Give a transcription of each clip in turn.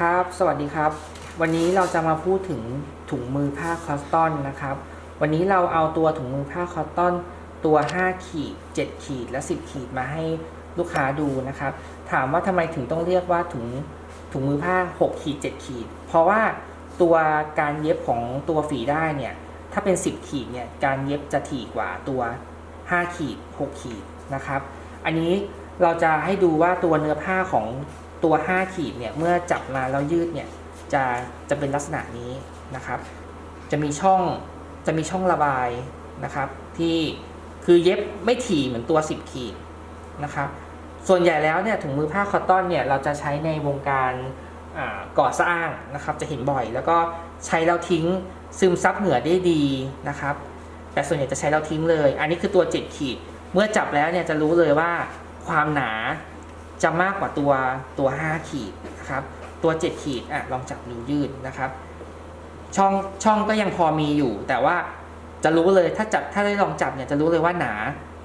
ครับ สวัสดีครับ วันนี้เราจะมาพูดถึงถุงมือผ้าคอสตอนนะครับ วันนี้เราเอาตัวถุงมือผ้าคอสตอน ตัว 5 ขีด 7 ขีด และ 10 ขีดมาให้ลูกค้าดูนะครับ ถามว่าทำไมถึงต้องเรียกว่าถุงถุงมือผ้า 6 ขีด 7 ขีด เพราะว่าตัวการเย็บของตัวฝีได้เนี่ย ถ้าเป็น 10 ขีดเนี่ย การเย็บจะถี่กว่าตัว 5 ขีด 6 ขีดนะครับ อันนี้เราจะให้ดูว่าตัวเนื้อผ้าของ ตัว 5 ขีดเนี่ยเมื่อจับมาแล้วยืดเนี่ยจะจะเป็นลักษณะนี้นะครับ จะมีช่องจะมีช่องระบายนะครับ ที่คือเย็บไม่ถี่เหมือนตัว 10 ขีดนะครับ ส่วนใหญ่แล้วเนี่ยถุงมือผ้าคอตตอนเนี่ยเราจะใช้ในวงการก่อสร้างนะครับจะเห็นบ่อย แล้วก็ใช้แล้วทิ้งซึมซับเหงื่อได้ดีนะครับ แต่ส่วนใหญ่จะใช้แล้วทิ้งเลย อันนี้คือตัว 7 ขีด เมื่อจับแล้วเนี่ยจะรู้เลยว่าความหนา จะมากกว่าตัวตัว 5 ขีดนะครับ ตัว 7 ขีดอะลองจับดูยืดนะครับ ช่องช่องก็ยังพอมีอยู่ แต่ว่าจะรู้เลยถ้าจับถ้าได้ลองจับเนี่ยจะรู้เลยว่าหนา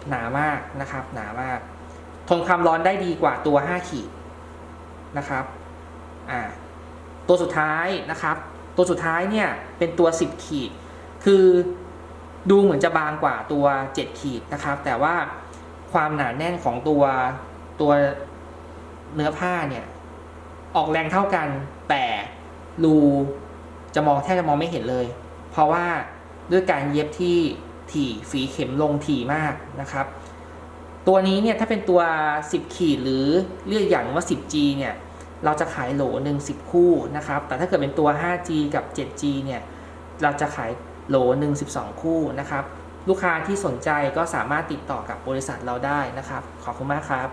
หนามากนะครับ หนามาก ทนความร้อนได้ดีกว่าตัว 5 ขีดนะครับอ่าตัวสุดท้ายนะครับ ตัวสุดท้ายเนี่ยเป็นตัว 10 ขีด คือดูเหมือนจะบางกว่าตัว 7 ขีดนะครับ แต่ว่าความหนาแน่นของตัวตัว เนื้อผ้าเนี่ย ออกแรงเท่ากัน แต่รูจะมองแทบจะมองไม่เห็นเลย เพราะว่าด้วยการเย็บที่ถี่ฝีเข็มลงถี่มากนะครับ ตัวนี้เนี่ยถ้าเป็นตัว 10 ขีดหรือเรียกอย่างว่า 10G เนี่ยเราจะขายโหลหนึ่ง10คู่นะครับ แต่ถ้าเกิดเป็นตัว 5G กับ 7G เนี่ย เราจะขายโหลหนึ่ง12คู่นะครับ ลูกค้าที่สนใจก็สามารถติดต่อกับบริษัทเราได้นะครับ ขอบคุณมากครับ